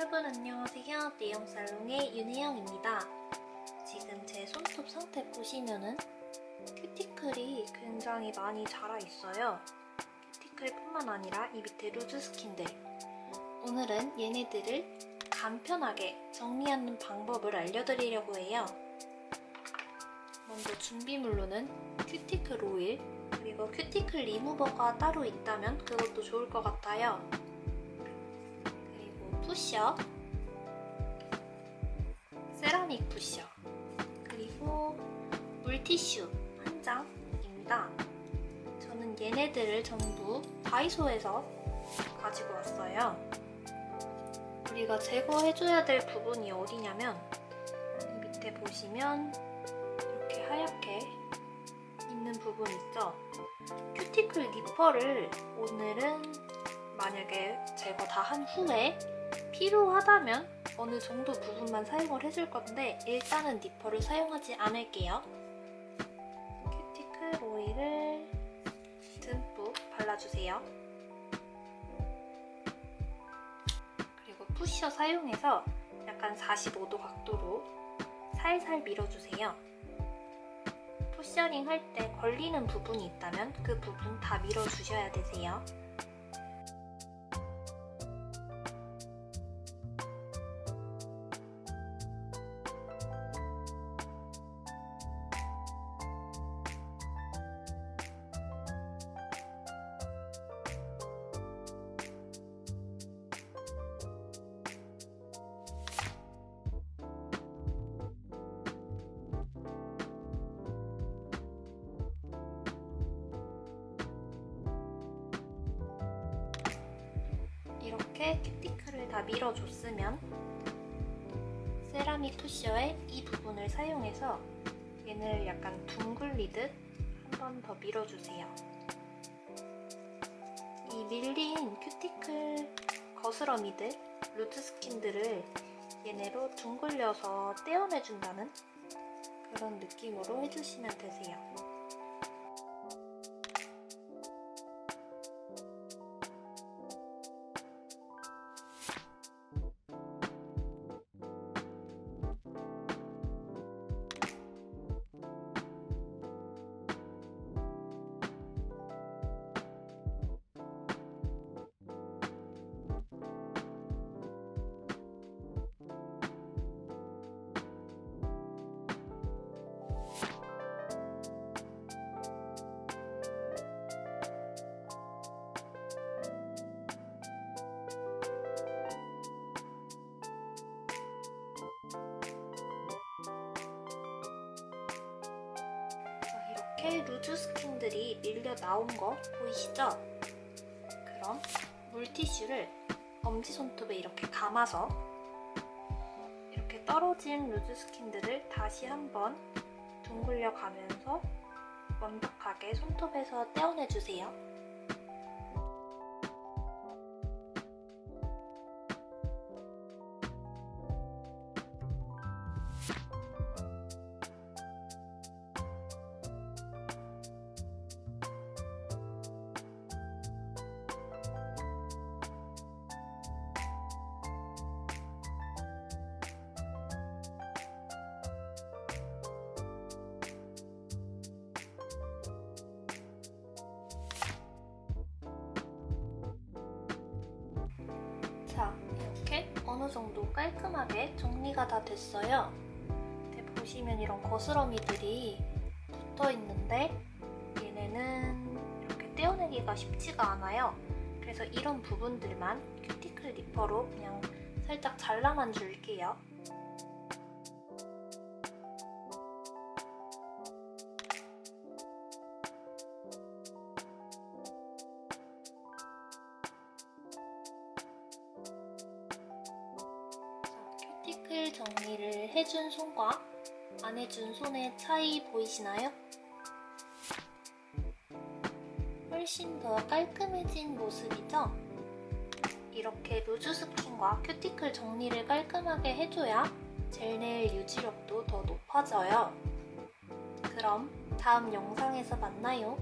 여러분 안녕하세요. 내용 살롱의 윤혜영입니다. 지금 제 손톱 상태 보시면은 큐티클이 굉장히 많이 자라 있어요. 큐티클뿐만 아니라 이 밑에 루즈 스킨들. 오늘은 얘네들을 간편하게 정리하는 방법을 알려드리려고 해요. 먼저 준비물로는 큐티클 오일, 그리고 큐티클 리무버가 따로 있다면 그것도 좋을 것 같아요. 푸셔, 세라믹 푸셔, 그리고 물티슈 한 장입니다. 저는 얘네들을 전부 다이소에서 가지고 왔어요. 우리가 제거해줘야 될 부분이 어디냐면 이 밑에 보시면 이렇게 하얗게 있는 부분 있죠? 큐티클 니퍼를 오늘은 만약에 제거 다 한 후에 필요하다면 어느 정도 부분만 사용을 해줄 건데 일단은 니퍼를 사용하지 않을게요. 큐티클 오일을 듬뿍 발라주세요. 그리고 푸셔 사용해서 약간 45도 각도로 살살 밀어주세요. 푸셔링 할 때 걸리는 부분이 있다면 그 부분 다 밀어주셔야 되세요. 이렇게 큐티클을 다 밀어줬으면 세라믹 푸셔의 이 부분을 사용해서 얘를 약간 둥글리듯 한 번 더 밀어주세요. 이 밀린 큐티클 거스러미들, 루트 스킨들을 얘네로 둥글려서 떼어내준다는 그런 느낌으로 해주시면 되세요. 이렇게 루즈 스킨들이 밀려 나온 거 보이시죠? 그럼 물티슈를 엄지손톱에 이렇게 감아서 이렇게 떨어진 루즈 스킨들을 다시 한번 둥글려 가면서 완벽하게 손톱에서 떼어내 주세요. 정도 깔끔하게 정리가 다 됐어요. 보시면 이런 거스러미들이 붙어 있는데 얘네는 이렇게 떼어내기가 쉽지가 않아요. 그래서 이런 부분들만 큐티클 리퍼로 그냥 살짝 잘라만 줄게요. 정리를 해준 손과 안 해준 손의 차이 보이시나요? 훨씬 더 깔끔해진 모습이죠? 이렇게 루즈 스킨과 큐티클 정리를 깔끔하게 해줘야 젤네일 유지력도 더 높아져요. 그럼 다음 영상에서 만나요.